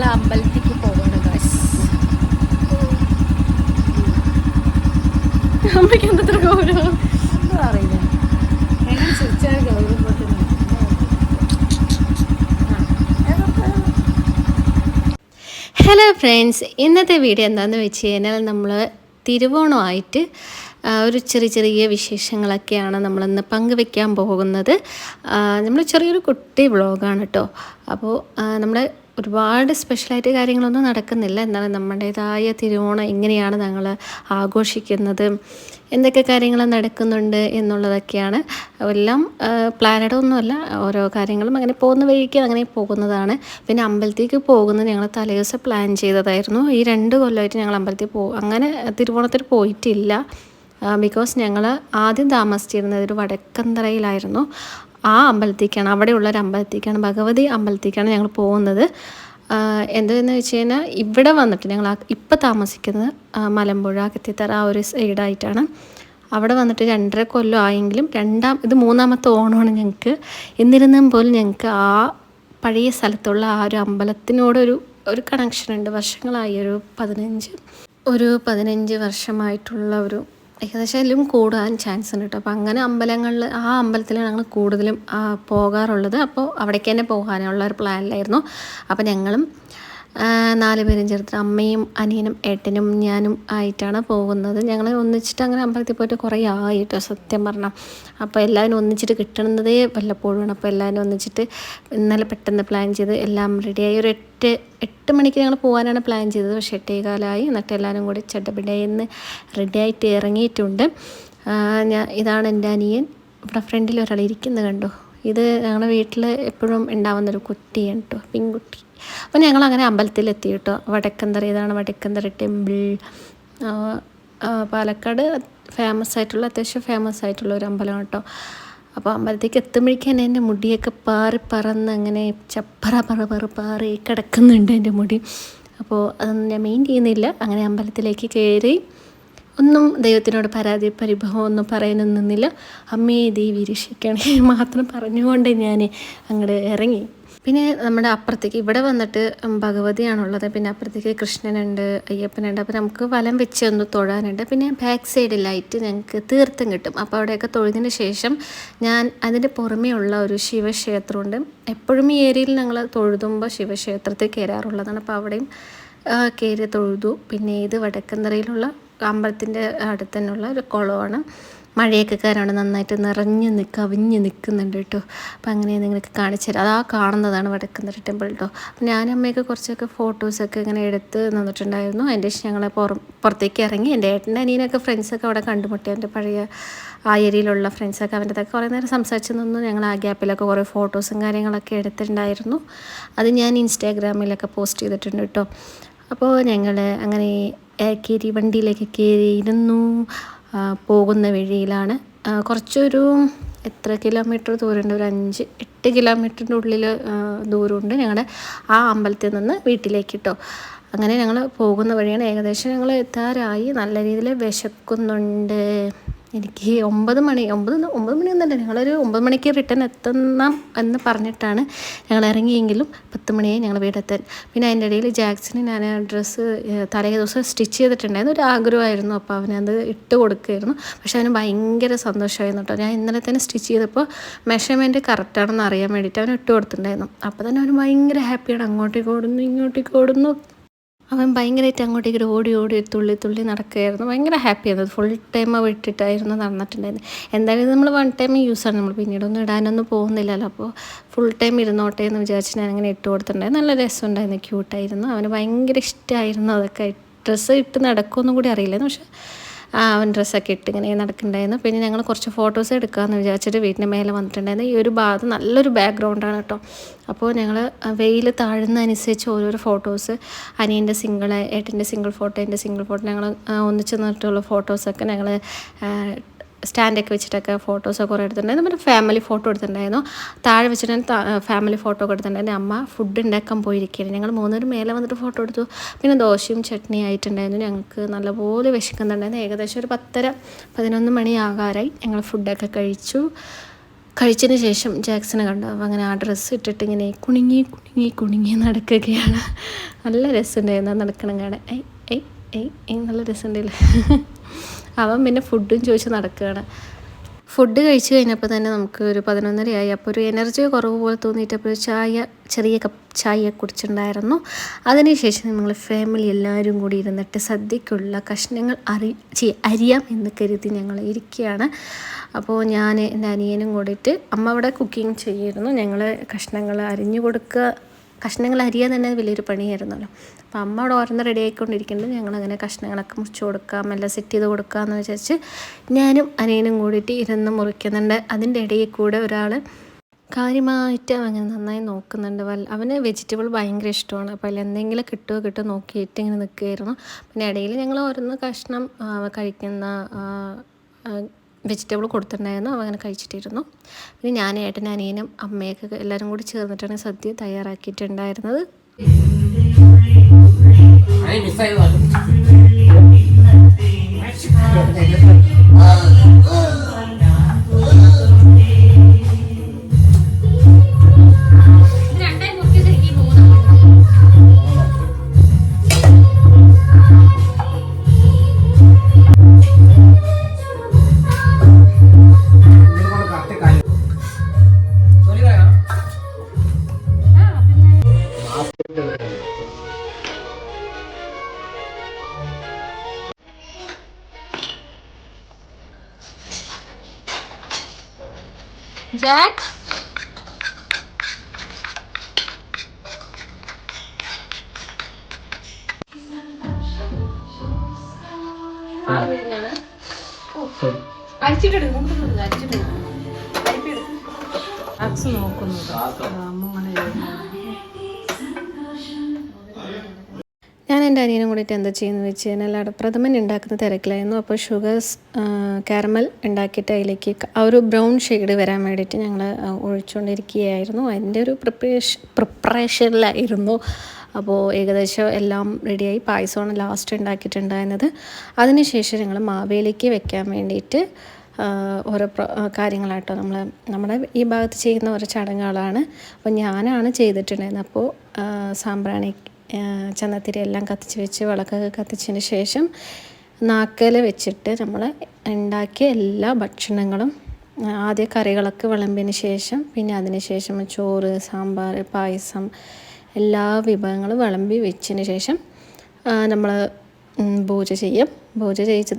ഞങ്ങൾ അമ്പലത്തിക്ക് ഗായ്സ് അമ്മയ്ക്ക് എന്തത്ര ഗൗരവം? അറിയില്ല. എങ്ങനെ ചിരിച്ചാൽ ഗൗരവം ഹലോ ഫ്രണ്ട്സ് ഇന്നത്തെ വീഡിയോ എന്താണെന്ന് വെച്ച് കഴിഞ്ഞാൽ നമ്മൾ തിരുവോണമായിട്ട് ഒരു ചെറിയ ചെറിയ വിശേഷങ്ങളൊക്കെയാണ് നമ്മളിന്ന് പങ്കുവെക്കാൻ പോകുന്നത്. നമ്മൾ ചെറിയൊരു കുട്ടി വ്ളോഗാണ് കേട്ടോ അപ്പോൾ നമ്മുടെ ഒരുപാട് സ്പെഷ്യലായിട്ട് കാര്യങ്ങളൊന്നും നടക്കുന്നില്ല. എന്നാലും നമ്മുടേതായ തിരുവോണം എങ്ങനെയാണ് ഞങ്ങൾ ആഘോഷിക്കുന്നത്. എന്തൊക്കെ കാര്യങ്ങൾ നടക്കുന്നുണ്ട് എന്നുള്ളതൊക്കെയാണ്. എല്ലാം പ്ലാനഡ് ഒന്നുമല്ല. ഓരോ കാര്യങ്ങളും അങ്ങനെ പോകുന്ന വഴിക്ക് അങ്ങനെ പോകുന്നതാണ്. പിന്നെ അമ്പലത്തേക്ക് പോകുന്നത് ഞങ്ങൾ തലേദിവസം പ്ലാൻ ചെയ്തതായിരുന്നു. ഈ രണ്ട് കൊല്ലമായിട്ട് ഞങ്ങൾ അമ്പലത്തിൽ പോ അങ്ങനെ തിരുവോണത്തിൽ പോയിട്ടില്ല. ബിക്കോസ് ഞങ്ങൾ ആദ്യം താമസിച്ചിരുന്നത് ഒരു വടക്കന്തറയിലായിരുന്നു. ആ അമ്പലത്തേക്കാണ് അവിടെയുള്ള ഒരു അമ്പലത്തേക്കാണ് ഭഗവതി അമ്പലത്തേക്കാണ് ഞങ്ങൾ പോകുന്നത്. എന്തെന്ന് വെച്ച് കഴിഞ്ഞാൽ ഇവിടെ വന്നിട്ട് ഞങ്ങൾ ഇപ്പം താമസിക്കുന്നത് മലമ്പുഴ കത്തിത്തറ ആ ഒരു സൈഡായിട്ടാണ്. അവിടെ വന്നിട്ട് രണ്ടര കൊല്ലം ആയെങ്കിലും രണ്ടാം ഇത് മൂന്നാമത്തെ ഓണമാണ് ഞങ്ങൾക്ക്. എന്നിരുന്നും പോലും ഞങ്ങൾക്ക് ആ പഴയ സ്ഥലത്തുള്ള ആ ഒരു അമ്പലത്തിനോടൊരു ഒരു കണക്ഷൻ ഉണ്ട്. വർഷങ്ങളായി ഒരു പതിനഞ്ച് ഒരു പതിനഞ്ച് വർഷമായിട്ടുള്ള ഒരു ഏകദേശം അതിലും കൂടാൻ ചാൻസ് ഉണ്ട് കേട്ടോ അപ്പോൾ അങ്ങനെ അമ്പലങ്ങളിൽ ആ അമ്പലത്തിലാണ് ഞങ്ങൾ കൂടുതലും പോകാറുള്ളത്. അപ്പോൾ അവിടേക്ക് തന്നെ പോകാനുള്ള ഒരു പ്ലാനിലായിരുന്നു അപ്പോൾ ഞങ്ങളും നാല് പേരും ചേർത്ത് അമ്മയും അനിയനും ഏട്ടനും ഞാനും ആയിട്ടാണ് പോകുന്നത്. ഞങ്ങൾ ഒന്നിച്ചിട്ട് അങ്ങനെ അമ്പലത്തിൽ പോയിട്ട് കുറേ ആയി കേട്ടോ സത്യം പറഞ്ഞാൽ അപ്പോൾ എല്ലാവരും ഒന്നിച്ചിട്ട് കിട്ടുന്നതേ വല്ലപ്പോഴുമാണ് അപ്പോൾ എല്ലാവരും ഒന്നിച്ചിട്ട് ഇന്നലെ പെട്ടെന്ന് പ്ലാൻ ചെയ്ത് എല്ലാം റെഡിയായി ഒരു എട്ട് എട്ട് മണിക്ക് ഞങ്ങൾ പോകാനാണ് പ്ലാൻ ചെയ്തത്. പക്ഷേ എട്ടേകാലമായി എന്നിട്ട് എല്ലാവരും കൂടി ചട്ടപ്പിടയെന്ന് റെഡിയായിട്ട് ഇറങ്ങിയിട്ടുണ്ട്. ഞാൻ ഇതാണ് എന്റെ അനിയൻ. ഇവിടെ ഫ്രണ്ടിൽ ഒരാൾ ഇരിക്കുന്നത് കണ്ടോ? ഇത് ഞങ്ങളുടെ വീട്ടിൽ എപ്പോഴും ഉണ്ടാവുന്നൊരു കുട്ടിയാണ് കേട്ടോ പെൺകുട്ടി. അപ്പോൾ ഞങ്ങൾ അങ്ങനെ അമ്പലത്തിലെത്തി കേട്ടോ വടക്കന്തറ ഇതാണ് വടക്കന്തറ ടെമ്പിൾ. പാലക്കാട് ഫേമസ് ആയിട്ടുള്ള അത്യാവശ്യം ഫേമസ് ആയിട്ടുള്ള ഒരു അമ്പലം കേട്ടോ. അപ്പോൾ അമ്പലത്തേക്ക് എത്തുമ്പോഴേക്കും തന്നെ എന്റെ മുടിയൊക്കെ പാറി പറന്ന് അങ്ങനെ ചപ്പറ പറ പറ പാറി കിടക്കുന്നുണ്ട് എന്റെ മുടി. അപ്പോൾ അതൊന്നും ഞാൻ മെയിൻ ചെയ്യുന്നില്ല. അങ്ങനെ അമ്പലത്തിലേക്ക് കയറി ഒന്നും ദൈവത്തിനോട് പരാതി പരിഭവം ഒന്നും പറയാനൊന്നും നിന്നില്ല. അമ്മയെ ദേവി രക്ഷിക്കണേ മാത്രം പറഞ്ഞുകൊണ്ട് ഞാൻ അങ്ങോട്ട് ഇറങ്ങി. പിന്നെ നമ്മുടെ അപ്പുറത്തേക്ക് ഇവിടെ വന്നിട്ട് ഭഗവതിയാണുള്ളത്. പിന്നെ അപ്പുറത്തേക്ക് കൃഷ്ണനുണ്ട് അയ്യപ്പനുണ്ട്. അപ്പോൾ നമുക്ക് വലം വെച്ച് ഒന്ന് തൊഴാനുണ്ട്. പിന്നെ ബാക്ക് സൈഡ് ലൈറ്റ് ഞങ്ങൾക്ക് തീർത്ഥം കിട്ടും. അപ്പോൾ അവിടെയൊക്കെ തൊഴുതിന് ശേഷം ഞാൻ അതിന്റെ പുറമേ ഉള്ള ഒരു ശിവക്ഷേത്രമുണ്ട്. എപ്പോഴും ഈ ഏരിയയിൽ ഞങ്ങൾ തൊഴുതുമ്പോൾ ശിവക്ഷേത്രത്തിൽ കയറാറുള്ളതാണ്. അപ്പോൾ അവിടെയും കയറി തൊഴുതു. പിന്നെ ഇത് വടക്കന്തറയിലുള്ള അമ്പലത്തിന്റെ അടുത്ത് തന്നെയുള്ള ഒരു കുളമാണ്. മഴയൊക്കെ കാരണം നന്നായിട്ട് നിറഞ്ഞ് നിൽക്കുക കവിഞ്ഞ് നിൽക്കുന്നുണ്ട് കേട്ടോ. അപ്പം അങ്ങനെ നിങ്ങൾക്ക് കാണിച്ചു തരാം. അതാ കാണുന്നതാണ് വടക്കുന്നൊരു ടെമ്പിൾ കേട്ടോ അപ്പം ഞാനും അമ്മയൊക്കെ കുറച്ചൊക്കെ ഫോട്ടോസൊക്കെ ഇങ്ങനെ എടുത്ത് നിന്നിട്ടുണ്ടായിരുന്നു. അതിന്റെ ശേഷം ഞങ്ങൾ പുറം പുറത്തേക്ക് ഇറങ്ങി. എന്റെ ഏട്ടന്റെ അനിയനൊക്കെ ഫ്രണ്ട്സൊക്കെ അവിടെ കണ്ടുമുട്ടി. എന്റെ പഴയ ആ ഏരിയയിലുള്ള ഫ്രണ്ട്സൊക്കെ അവന്റെ അതൊക്കെ കുറേ നേരം സംസാരിച്ച് നിന്നു. ഞങ്ങൾ ആ ഗ്യാപ്പിലൊക്കെ കുറേ ഫോട്ടോസും കാര്യങ്ങളൊക്കെ എടുത്തിട്ടുണ്ടായിരുന്നു. അത് ഞാൻ ഇൻസ്റ്റാഗ്രാമിലൊക്കെ പോസ്റ്റ് ചെയ്തിട്ടുണ്ട് കേട്ടോ അപ്പോൾ ഞങ്ങൾ അങ്ങനെ കയറി വണ്ടിയിലേക്ക് കയറി ഇരുന്നു. ആ, പോകുന്ന വഴിയിലാണ്. കുറച്ചൊരു എത്ര കിലോമീറ്റർ ദൂരമുണ്ട്? ഒരു അഞ്ച് എട്ട് കിലോമീറ്ററിന്റെ ഉള്ളിൽ ദൂരമുണ്ട് ഞങ്ങളുടെ ആ അമ്പലത്തിൽ നിന്ന് വീട്ടിലേക്ക് കേട്ടോ അങ്ങനെ ഞങ്ങൾ പോകുന്ന വഴിയാണ് ഏകദേശം ഞങ്ങൾ എത്താറായി. നല്ല രീതിയിൽ വിശക്കുന്നുണ്ട്. എനിക്ക് ഒമ്പത് മണി ഒമ്പത് ഒമ്പത് മണിയൊന്നുമല്ല ഞങ്ങളൊരു ഒമ്പത് മണിക്ക് റിട്ടേൺ എത്തണം എന്ന് പറഞ്ഞിട്ടാണ് ഞങ്ങൾ ഇറങ്ങിയെങ്കിലും പത്ത് മണിയായി ഞങ്ങൾ വീടെത്താൻ. പിന്നെ അതിന്റെ ഇടയിൽ ജാക്സിന് ഞാൻ ഡ്രസ്സ് തലേ ദിവസം സ്റ്റിച്ച് ചെയ്തിട്ടുണ്ടായിരുന്നു. ഒരു ആഗ്രഹമായിരുന്നു. അപ്പോൾ അവനത് ഇട്ട് കൊടുക്കുകയായിരുന്നു. പക്ഷെ അവന് ഭയങ്കര സന്തോഷമായിരുന്നു കേട്ടോ. ഞാൻ ഇന്നലെ തന്നെ സ്റ്റിച്ച് ചെയ്തപ്പോൾ മെഷർമെന്റ് കറക്റ്റാണെന്ന് അറിയാൻ വേണ്ടിയിട്ട് അവൻ ഇട്ട് കൊടുത്തിട്ടുണ്ടായിരുന്നു. അപ്പോൾ തന്നെ അവന് ഭയങ്കര ഹാപ്പിയാണ് അങ്ങോട്ടേക്ക് ഓടുന്നു ഇങ്ങോട്ടേക്ക് ഓടുന്നു. അവൻ ഭയങ്കരമായിട്ട് അങ്ങോട്ടേക്ക് ഓടി ഓടി തുള്ളി തുള്ളി നടക്കുകയായിരുന്നു. ഭയങ്കര ഹാപ്പി ആയിരുന്നു. ഫുൾ ടൈം വിട്ടിട്ടായിരുന്നു നടന്നിട്ടുണ്ടായിരുന്നു എന്തായാലും നമ്മൾ വൺ ടൈം യൂസാണ് നമ്മൾ പിന്നീടൊന്നും ഇടാനൊന്നും പോകുന്നില്ലല്ലോ. അപ്പോൾ ഫുൾ ടൈം ഇരുന്നോട്ടെ എന്ന് വിചാരിച്ച് ഞാൻ അങ്ങനെ ഇട്ട് കൊടുത്തിട്ടുണ്ടായിരുന്നു. നല്ല രസമുണ്ടായിരുന്നു. ക്യൂട്ടായിരുന്നു അവന് ഭയങ്കര ഇഷ്ടമായിരുന്നു അതൊക്കെ. ഡ്രസ്സ് ഇട്ട് നടക്കുമെന്നും കൂടി അറിയില്ലായിരുന്നു. പക്ഷേ അവൻ ഡ്രസ്സൊക്കെ ഇട്ട് ഇങ്ങനെ നടക്കുന്നുണ്ടായിരുന്നു പിന്നെ ഞങ്ങൾ കുറച്ച് ഫോട്ടോസ് എടുക്കാമെന്ന് വിചാരിച്ചിട്ട് വീട്ടിന്റെ മേലെ വന്നിട്ടുണ്ടായിരുന്നു. ഈ ഒരു ഭാഗത്ത് നല്ലൊരു ബാക്ക്ഗ്രൗണ്ടാണ് കേട്ടോ അപ്പോൾ ഞങ്ങൾ വെയിൽ താഴുന്നതനുസരിച്ച് ഓരോരോ ഫോട്ടോസ് അനിയന്റെ സിംഗിൾ ഏട്ടന്റെ സിംഗിൾ ഫോട്ടോ എന്റെ സിംഗിൾ ഫോട്ടോ ഞങ്ങൾ ഒന്നിച്ച് നിന്നിട്ടുള്ള ഫോട്ടോസൊക്കെ ഞങ്ങൾ സ്റ്റാൻഡൊക്കെ വെച്ചിട്ടൊക്കെ ഫോട്ടോസൊക്കെ കുറേ എടുത്തിട്ടുണ്ടായിരുന്നു. പിന്നെ ഫാമിലി ഫോട്ടോ എടുത്തിട്ടുണ്ടായിരുന്നു. താഴെ വെച്ചിട്ട് ഫാമിലി ഫോട്ടോ ഒക്കെ എടുത്തിട്ടുണ്ടായിരുന്നു. അമ്മ ഫുഡ് ഉണ്ടാക്കാൻ പോയിരിക്കുകയാണ് ഞങ്ങൾ മൂന്നുപേരും മേലെ വന്നിട്ട് ഫോട്ടോ എടുത്തു. പിന്നെ ദോശയും ചട്നി ആയിട്ടുണ്ടായിരുന്നു. ഞങ്ങൾക്ക് നല്ലപോലെ വിശക്കുന്നുണ്ടായിരുന്നു. ഏകദേശം ഒരു പത്തര പതിനൊന്ന് മണി ആകാറായി ഞങ്ങൾ ഫുഡൊക്കെ കഴിച്ചു. കഴിച്ചതിന് ശേഷം ജാക്സനെ കണ്ടു. അപ്പോൾ അങ്ങനെ ആ ഡ്രസ്സ് ഇട്ടിട്ട് ഇങ്ങനെ കുണുങ്ങി കുണുങ്ങി കുണുങ്ങി നടക്കുകയാണ്. നല്ല രസമുണ്ടായിരുന്നു. നടക്കണം കാണാൻ. ഏയ് ഏയ് ഏയ് നല്ല രസമുണ്ടല്ലേ. അവൻ പിന്നെ ഫുഡും ചോദിച്ച് നടക്കുകയാണ്. ഫുഡ് കഴിച്ചു കഴിഞ്ഞപ്പോൾ തന്നെ നമുക്ക് ഒരു പതിനൊന്നരയായി. അപ്പോൾ ഒരു എനർജി കുറവ് പോലെ തോന്നിയിട്ട് അപ്പോൾ ഒരു ചായ ചെറിയ കപ്പ് ചായ കുടിച്ചിട്ടുണ്ടായിരുന്നു. അതിനുശേഷം നിങ്ങൾ ഫാമിലി എല്ലാവരും കൂടി ഇരുന്നിട്ട് സദ്യക്കുള്ള കഷ്ണങ്ങൾ അറി അരിയാം എന്ന് കരുതി ഞങ്ങൾ ഇരിക്കുകയാണ്. അപ്പോൾ ഞാൻ എന്റെ അനിയനും കൂടിയിട്ട് അമ്മ അവിടെ കുക്കിംഗ് ചെയ്യുമായിരുന്നു ഞങ്ങൾ കഷ്ണങ്ങൾ അരിഞ്ഞു കൊടുക്കുക. കഷ്ണങ്ങൾ അരിയാൻ തന്നെ വലിയൊരു പണിയായിരുന്നല്ലോ. അപ്പോൾ അമ്മ അവിടെ ഓരോന്ന് റെഡി ആയിക്കൊണ്ടിരിക്കുന്നുണ്ട്. ഞങ്ങളങ്ങനെ കഷ്ണങ്ങളൊക്കെ മുറിച്ച് കൊടുക്കാം എല്ലാം സെറ്റ് ചെയ്ത് കൊടുക്കാമെന്ന് വിചാരിച്ച് ഞാനും അനിയനും കൂടിയിട്ട് ഇരുന്ന് മുറിക്കുന്നുണ്ട്. അതിന്റെ ഇടയിൽ കൂടെ ഒരാൾ കാര്യമായിട്ട് അങ്ങനെ നന്നായി നോക്കുന്നുണ്ട്. വല്ല അവന് വെജിറ്റബിൾ ഭയങ്കര ഇഷ്ടമാണ്. അപ്പോൾ അതിൽ എന്തെങ്കിലും കിട്ടുമോ കിട്ടുമോ നോക്കിയിട്ട് ഇങ്ങനെ നിൽക്കുകയായിരുന്നു പിന്നെ ഇടയിൽ ഞങ്ങൾ ഓരോന്ന് കഷ്ണം കഴിക്കുന്ന വെജിറ്റബിൾ കൊടുത്തിട്ടുണ്ടായിരുന്നു. അവ അങ്ങനെ കഴിച്ചിട്ടിരുന്നു. പിന്നെ ഞാൻ ഏട്ടൻ അനിയനും അമ്മയൊക്കെ എല്ലാവരും കൂടി ചേർന്നിട്ടാണ് സദ്യ തയ്യാറാക്കിയിട്ടുണ്ടായിരുന്നത്. മിസ്സായി ജാക്ക് ആക്സ് നോക്കുന്നു. അമ്മ എന്റെ അനിയനും കൂടിയിട്ട് എന്താ ചെയ്യുന്നത് വെച്ച് കഴിഞ്ഞാൽ അടപ്രഥമൻ പ്രഥമൻ ഉണ്ടാക്കുന്ന തിരക്കിലായിരുന്നു. അപ്പോൾ ഷുഗർ കാരമൽ ഉണ്ടാക്കിയിട്ട് അതിലേക്ക് ആ ഒരു ബ്രൗൺ ഷെയ്ഡ് വരാൻ വേണ്ടിയിട്ട് ഞങ്ങൾ ഒഴിച്ചുകൊണ്ടിരിക്കുകയായിരുന്നു. അതിന്റെ ഒരു പ്രിപ്പറേഷൻ പ്രിപ്പറേഷനിലായിരുന്നു അപ്പോൾ ഏകദേശം എല്ലാം റെഡിയായി പായസമാണ് ലാസ്റ്റ് ഉണ്ടാക്കിയിട്ടുണ്ടായിരുന്നത്. അതിനുശേഷം ഞങ്ങൾ മാവേലിക്ക് വെക്കാൻ വേണ്ടിയിട്ട് ഓരോ കാര്യങ്ങളാട്ടോ നമ്മൾ നമ്മുടെ ഈ ഭാഗത്ത് ചെയ്യുന്ന ഓരോ ചടങ്ങുകളാണ്. അപ്പോൾ ഞാനാണ് ചെയ്തിട്ടുണ്ടായിരുന്നത്. അപ്പോൾ സാമ്പ്രാണി എല്ലാം കത്തിച്ച് വെച്ച് വിളക്കൊക്കെ കത്തിച്ചതിന് ശേഷം നാക്കൽ വെച്ചിട്ട് നമ്മൾ ഉണ്ടാക്കിയ എല്ലാ ഭക്ഷണങ്ങളും ആദ്യ കറികളൊക്കെ വിളമ്പിന് ശേഷം പിന്നെ അതിന് ശേഷം ചോറ് സാമ്പാർ പായസം എല്ലാ വിഭവങ്ങളും വിളമ്പി വെച്ചതിന് ശേഷം നമ്മൾ പൂജ ചെയ്യും. പൂജ ചെയ്ത്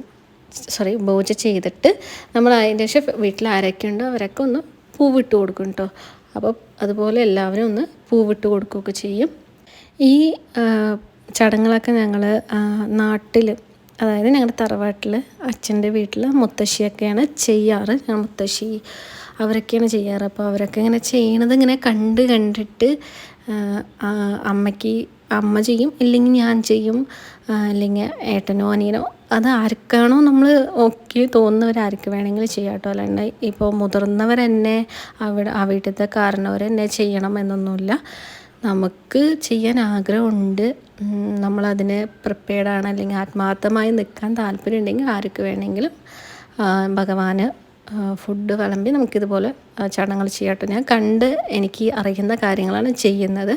സോറി പൂജ ചെയ്തിട്ട് നമ്മൾ അതിന്റെ ശേഷം വീട്ടിൽ ആരൊക്കെ ഉണ്ടോ അവരൊക്കെ ഒന്ന് പൂവിട്ട് കൊടുക്കും കേട്ടോ അപ്പോൾ അതുപോലെ എല്ലാവരും ഒന്ന് പൂവിട്ട് കൊടുക്കുകയൊക്കെ ചെയ്യും. ഈ ചടങ്ങുകളൊക്കെ ഞങ്ങൾ നാട്ടിൽ അതായത് ഞങ്ങളുടെ തറവാട്ടിൽ അച്ഛന്റെ വീട്ടിൽ മുത്തശ്ശിയൊക്കെയാണ് ചെയ്യാറ്. മുത്തശ്ശി അവരൊക്കെയാണ് ചെയ്യാറ്. അപ്പോൾ അവരൊക്കെ ഇങ്ങനെ ചെയ്യണത് ഇങ്ങനെ കണ്ട് കണ്ടിട്ട് അമ്മയ്ക്ക് അമ്മ ചെയ്യും ഇല്ലെങ്കിൽ ഞാൻ ചെയ്യും അല്ലെങ്കിൽ ഏട്ടനോ അനിയനോ അത് ആർക്കാണോ നമ്മൾ ഓക്കെ തോന്നുന്നവർ വേണമെങ്കിൽ ചെയ്യാം കേട്ടോ. അല്ലാണ്ട് ഇപ്പോൾ മുതിർന്നവരെന്നെ അവിടെ ആ വീട്ടിലത്തെ കാരണവരെന്നെ ചെയ്യണം എന്നൊന്നുമില്ല നമുക്ക് ചെയ്യാൻ ആഗ്രഹമുണ്ട്. നമ്മളതിന് പ്രിപ്പയർഡാണ് അല്ലെങ്കിൽ ആത്മാർത്ഥമായി നിൽക്കാൻ താല്പര്യം ഉണ്ടെങ്കിൽ ആർക്ക് വേണമെങ്കിലും ഭഗവാന് ഫുഡ് വിളമ്പി നമുക്കിതുപോലെ ചടങ്ങൾ ചെയ്യാട്ടോ. ഞാൻ കണ്ട് എനിക്ക് അറിയുന്ന കാര്യങ്ങളാണ് ചെയ്യുന്നത്.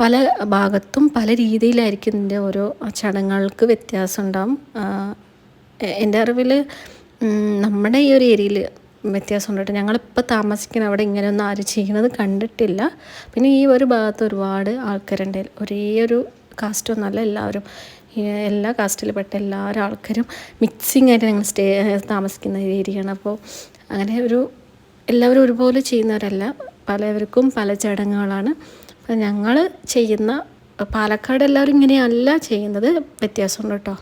പല ഭാഗത്തും പല രീതിയിലായിരിക്കും ഇതിന്റെ ഓരോ ചടങ്ങുകൾക്ക് വ്യത്യാസം ഉണ്ടാവും. എന്റെ അറിവിൽ നമ്മുടെ ഈ ഒരു ഏരിയയിൽ വ്യത്യാസമുണ്ട് കേട്ടോ ഞങ്ങളിപ്പോൾ താമസിക്കുന്ന അവിടെ ഇങ്ങനെയൊന്നും ആരും ചെയ്യുന്നത് കണ്ടിട്ടില്ല. പിന്നെ ഈ ഒരു ഭാഗത്ത് ഒരുപാട് ആൾക്കാരുണ്ട്. ഒരേ ഒരു കാസ്റ്റ് ഒന്നല്ല എല്ലാവരും. എല്ലാ കാസ്റ്റിൽ പെട്ട എല്ലാവരും ആൾക്കാരും മിക്സിങ് ആയിട്ട് ഞങ്ങൾ സ്റ്റേ താമസിക്കുന്ന ഏരിയയാണ്. അപ്പോൾ അങ്ങനെ ഒരു എല്ലാവരും ഒരുപോലെ ചെയ്യുന്നവരല്ല. പലവർക്കും പല ചടങ്ങുകളാണ്. അപ്പം ഞങ്ങൾ ചെയ്യുന്ന പാലക്കാട് എല്ലാവരും ഇങ്ങനെയല്ല ചെയ്യുന്നത്. വ്യത്യാസമുണ്ട് കേട്ടോ.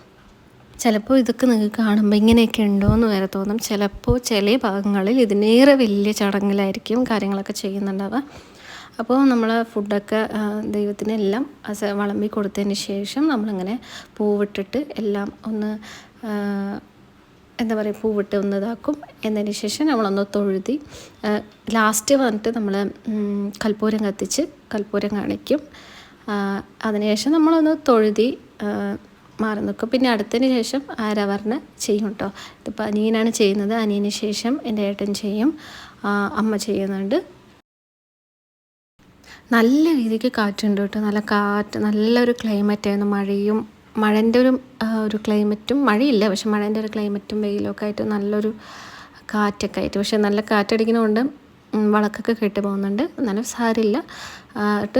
ചിലപ്പോൾ ഇതൊക്കെ നിങ്ങൾക്ക് കാണുമ്പോൾ ഇങ്ങനെയൊക്കെ ഉണ്ടോ എന്ന് വരെ തോന്നും. ചിലപ്പോൾ ചില ഭാഗങ്ങളിൽ ഇതിനേറെ വലിയ ചടങ്ങിലായിരിക്കും കാര്യങ്ങളൊക്കെ ചെയ്യുന്നുണ്ടാവുക. അപ്പോൾ നമ്മൾ ഫുഡൊക്കെ ദൈവത്തിനെല്ലാം വിളമ്പി കൊടുത്തതിന് ശേഷം നമ്മളിങ്ങനെ പൂവിട്ടിട്ട് എല്ലാം ഒന്ന് എന്താ പറയുക പൂവിട്ട് ഒന്ന് ഇതാക്കും. എന്നതിന് ശേഷം നമ്മളൊന്ന് തൊഴുതി ലാസ്റ്റ് വന്നിട്ട് നമ്മൾ കൽപ്പൂരം കത്തിച്ച് കൽപ്പൂരം കാണിക്കും. അതിനുശേഷം നമ്മളൊന്ന് തൊഴുതി മാറി നിൽക്കും. പിന്നെ അടുത്തതിന് ശേഷം ആരവർണ ചെയ്യും കേട്ടോ. ഇതിപ്പോൾ അനിയനാണ് ചെയ്യുന്നത്. അനിയന് ശേഷം എന്റെ ഏട്ടൻ ചെയ്യും. അമ്മ ചെയ്യുന്നുണ്ട്. നല്ല രീതിക്ക് കാറ്റുണ്ട് കേട്ടോ. നല്ല കാറ്റ് നല്ലൊരു ക്ലൈമറ്റ് ആയിരുന്നു. മഴയും മഴന്റെ ഒരു ഒരു ക്ലൈമറ്റും മഴയില്ല. പക്ഷെ മഴന്റെ ഒരു ക്ലൈമറ്റും വെയിലൊക്കെ ആയിട്ട് നല്ലൊരു കാറ്റൊക്കെ ആയിട്ട്. പക്ഷെ നല്ല കാറ്റടിക്കുന്നതുകൊണ്ട് വളക്കൊക്കെ കെട്ടി പോകുന്നുണ്ട്. എന്നാലും സാരില്ല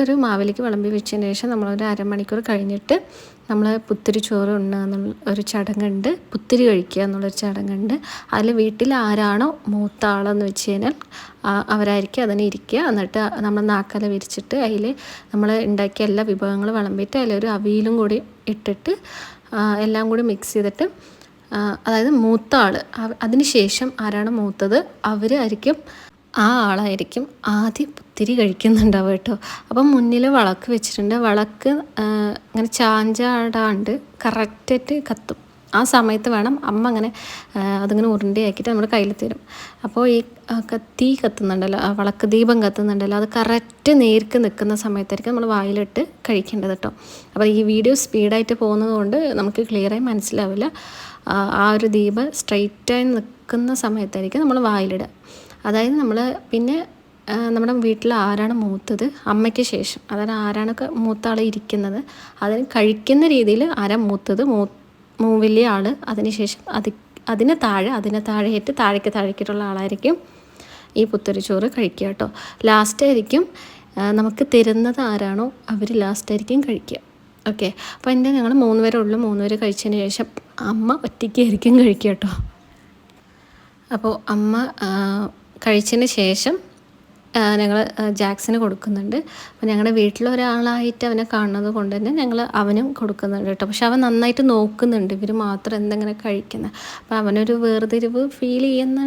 ഒരു മാവിലേക്ക് വിളമ്പി വെച്ചതിന് ശേഷം നമ്മളൊരു അരമണിക്കൂർ കഴിഞ്ഞിട്ട് നമ്മൾ പുത്തിരി ചോറ് ഉണ്ണുക ഒരു ചടങ്ങുണ്ട്. പുത്തിരി കഴിക്കുക എന്നുള്ളൊരു ചടങ്ങുണ്ട്. അതിൽ വീട്ടിൽ ആരാണോ മൂത്ത ആളെന്ന് വെച്ച് കഴിഞ്ഞാൽ അവരായിരിക്കും അതിന് ഇരിക്കുക. എന്നിട്ട് നമ്മൾ നാക്കല വിരിച്ചിട്ട് അതിൽ നമ്മൾ ഉണ്ടാക്കിയ എല്ലാ വിഭവങ്ങളും വിളമ്പിയിട്ട് അതിലൊരു അവിയലും കൂടി ഇട്ടിട്ട് എല്ലാം കൂടി മിക്സ് ചെയ്തിട്ട് അതായത് മൂത്ത ആൾ അതിന് ശേഷം ആരാണ് മൂത്തത് അവരായിരിക്കും ആ ആളായിരിക്കും ആദ്യം പുത്തിരി കഴിക്കുന്നുണ്ടാവുക കേട്ടോ. അപ്പം മുന്നിൽ വിളക്ക് വെച്ചിട്ടുണ്ട്. വളക്ക് ഇങ്ങനെ ചാഞ്ചാടാണ്ട് കറക്റ്റായിട്ട് കത്തും. ആ സമയത്ത് വേണം അമ്മ അങ്ങനെ അതിങ്ങനെ ഉരുണ്ടയാക്കിയിട്ട് നമ്മുടെ കയ്യിൽ തരും അപ്പോൾ ഈ തീ കത്തുന്നുണ്ടല്ലോ വിളക്ക് ദീപം കത്തുന്നുണ്ടല്ലോ അത് കറക്റ്റ് നേർക്ക് നിൽക്കുന്ന സമയത്തായിരിക്കും നമ്മൾ വായിലിട്ട് കഴിക്കേണ്ടത് കേട്ടോ. അപ്പോൾ ഈ വീഡിയോ സ്പീഡായിട്ട് പോകുന്നത് കൊണ്ട് നമുക്ക് ക്ലിയറായി മനസ്സിലാവില്ല. ആ, ഒരു ദീപം സ്ട്രെയിറ്റായി നിൽക്കുന്ന സമയത്തായിരിക്കും നമ്മൾ വായിലിടുക. അതായത് നമ്മൾ പിന്നെ നമ്മുടെ വീട്ടിൽ ആരാണ് മൂത്തത്? അമ്മയ്ക്ക് ശേഷം. അതായത് ആരാണ് മൂത്ത ആൾ ഇരിക്കുന്നത്? അതിന് കഴിക്കുന്ന രീതിയിൽ ആരാ മൂത്തത്? മൂ വലിയ ആൾ അതിനുശേഷം അത് അതിന് താഴെ അതിന് താഴെയായിട്ട് താഴേക്ക് താഴേക്കിട്ടുള്ള ആളായിരിക്കും ഈ പുത്തരിച്ചോറ് കഴിക്കുക കേട്ടോ. ലാസ്റ്റ് ആയിരിക്കും നമുക്ക് തരുന്നത് ആരാണോ അവർ ലാസ്റ്റ് ആയിരിക്കും കഴിക്കുക. ഓക്കെ അപ്പോൾ എന്റെ ഞങ്ങൾ മൂന്ന് പേരേ ഉള്ളൂ. മൂന്ന് പേര് കഴിച്ചതിന് ശേഷം അമ്മ ഒറ്റയ്ക്കായിരിക്കും കഴിക്കുക കേട്ടോ. അപ്പോൾ അമ്മ കഴിച്ചതിന് ശേഷം ഞങ്ങൾ ജാക്സിന് കൊടുക്കുന്നുണ്ട്. അപ്പോൾ ഞങ്ങളുടെ വീട്ടിലൊരാളായിട്ട് അവനെ കാണുന്നത് കൊണ്ട് തന്നെ ഞങ്ങൾ അവനും കൊടുക്കുന്നുണ്ട് കേട്ടോ. പക്ഷെ അവൻ നന്നായിട്ട് നോക്കുന്നുണ്ട്. ഇവർ മാത്രം എന്തെങ്ങനെ കഴിക്കുന്നത് അപ്പോൾ അവനൊരു വേർതിരിവ് ഫീൽ ചെയ്യുന്ന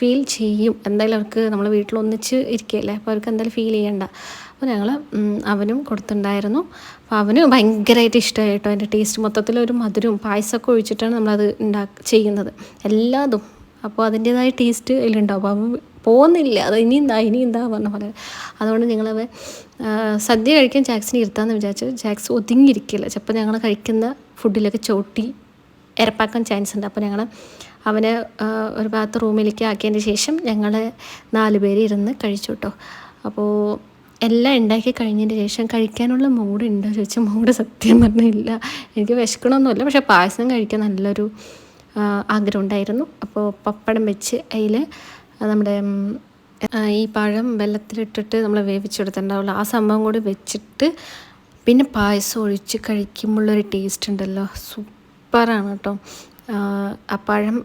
ഫീൽ ചെയ്യും. എന്തായാലും അവർക്ക് നമ്മൾ വീട്ടിൽ ഒന്നിച്ച് ഇരിക്കുകയല്ലേ അപ്പോൾ അവർക്ക് എന്തായാലും ഫീൽ ചെയ്യണ്ട. അപ്പോൾ ഞങ്ങൾ അവനും കൊടുത്തിട്ടുണ്ടായിരുന്നു അപ്പോൾ അവന് ഭയങ്കരമായിട്ട് ഇഷ്ടമായി കേട്ടോ. അതിന്റെ ടേസ്റ്റ് മൊത്തത്തിൽ ഒരു മധുരവും പായസമൊക്കെ ഒഴിച്ചിട്ടാണ് നമ്മളത് ഉണ്ടാ ചെയ്യുന്നത്. എല്ലാതും. അപ്പോൾ അതിന്റേതായ ടേസ്റ്റ് അതിലുണ്ടാവും അപ്പം പോകുന്നില്ല. അത് ഇനി എന്താ ഇനി എന്താ പറഞ്ഞ പോലെ. അതുകൊണ്ട് ഞങ്ങളവ സദ്യ കഴിക്കാൻ ജാക്സിനെ ഇരുത്താമെന്ന് വിചാരിച്ചു. ജാക്സ് ഒതുങ്ങിയിരിക്കില്ല. ചിലപ്പോൾ ഞങ്ങൾ കഴിക്കുന്ന ഫുഡിലൊക്കെ ചോട്ടി ഇരപ്പാക്കാൻ ചാൻസ് ഉണ്ട്. അപ്പോൾ ഞങ്ങൾ അവനെ ഒരു ഭാഗത്ത് റൂമിലേക്ക് ആക്കിയതിന് ശേഷം ഞങ്ങൾ നാല് പേര് ഇരുന്ന് കഴിച്ചു കേട്ടോ അപ്പോൾ എല്ലാം ഉണ്ടാക്കി കഴിഞ്ഞതിന് ശേഷം കഴിക്കാനുള്ള മൂഡ് ഉണ്ടോ ചോദിച്ചാൽ മൂഡ് സത്യം പറഞ്ഞില്ല എനിക്ക് വിശക്കണമൊന്നുമില്ല പക്ഷേ പായസം കഴിക്കാൻ നല്ലൊരു ആഗ്രഹം ഉണ്ടായിരുന്നു. അപ്പോൾ പപ്പടം വെച്ച് അതിൽ നമ്മുടെ ഈ പഴം വെള്ളത്തിലിട്ടിട്ട് നമ്മൾ വേവിച്ചെടുത്തിട്ടുണ്ടാവില്ല ആ സംഭവം കൂടി വെച്ചിട്ട് പിന്നെ പായസം ഒഴിച്ച് കഴിക്കുമ്പോഴുള്ളൊരു ടേസ്റ്റ് ഉണ്ടല്ലോ. സൂപ്പറാണ് കേട്ടോ. ആ, പഴം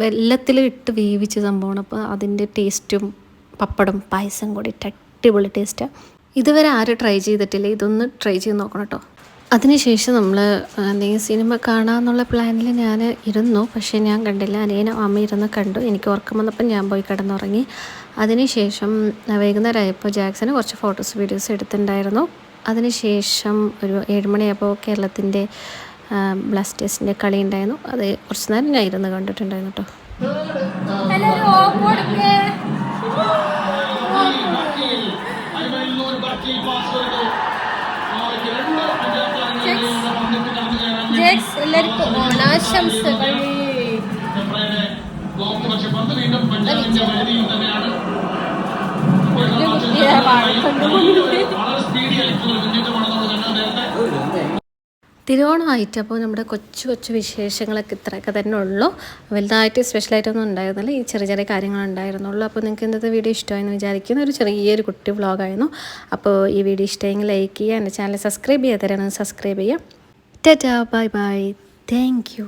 വെള്ളത്തിൽ ഇട്ട് വേവിച്ച സംഭവമാണ്. അപ്പോൾ അതിന്റെ ടേസ്റ്റും പപ്പടം പായസം കൂടി അടിപൊളി ടേസ്റ്റാണ് ഇതുവരെ ആരും ട്രൈ ചെയ്തിട്ടില്ല? ഇതൊന്ന് ട്രൈ ചെയ്ത് നോക്കണം കേട്ടോ. അതിനുശേഷം നമ്മൾ എന്തെങ്കിലും സിനിമ കാണാമെന്നുള്ള പ്ലാനിൽ ഞാൻ ഇരുന്നു. പക്ഷേ ഞാൻ കണ്ടില്ല. അനിയനും അമ്മ ഇരുന്ന് കണ്ടു. എനിക്ക് ഉറക്കം വന്നപ്പോൾ ഞാൻ പോയി കിടന്നുറങ്ങി. അതിനുശേഷം വൈകുന്നേരം ആയപ്പോൾ ജാക്സന് കുറച്ച് ഫോട്ടോസ് വീഡിയോസ് എടുത്തിട്ടുണ്ടായിരുന്നു. അതിനുശേഷം ഒരു ഏഴുമണിയായപ്പോൾ കേരളത്തിന്റെ ബ്ലാസ്റ്റേഴ്സിന്റെ കളി ഉണ്ടായിരുന്നു. അത് കുറച്ച് നേരം ഞാൻ ഇരുന്ന് കണ്ടിട്ടുണ്ടായിരുന്നു കേട്ടോ ജെക്സ് എല്ലാവർക്കും ഓണാശംസകൾ ഒരു കുട്ടിയെ വാഴക്കൊണ്ടുകൊണ്ട് തിരുവോണമായിട്ട് അപ്പോൾ നമ്മുടെ കൊച്ചു കൊച്ചു വിശേഷങ്ങളൊക്കെ ഇത്രയൊക്കെ തന്നെ ഉള്ളൂ. വലുതായിട്ട് സ്പെഷ്യലായിട്ടൊന്നും ഉണ്ടായിരുന്നില്ല. ഈ ചെറിയ ചെറിയ കാര്യങ്ങൾ ഉണ്ടായിരുന്നുള്ളൂ. അപ്പോൾ നിങ്ങൾക്ക് ഇന്നത്തെ വീഡിയോ ഇഷ്ടമായെന്ന് വിചാരിക്കുന്ന. ഒരു ചെറിയൊരു കുട്ടി വ്ളോഗായിരുന്നു അപ്പോൾ ഈ വീഡിയോ ഇഷ്ടമെങ്കിൽ ലൈക്ക് ചെയ്യുക എന്റെ ചാനൽ സബ്സ്ക്രൈബ് ചെയ്യാത്തവരാണ് സബ്സ്ക്രൈബ് ചെയ്യുക. ടാറ്റാ ബൈ ബൈ താങ്ക് യു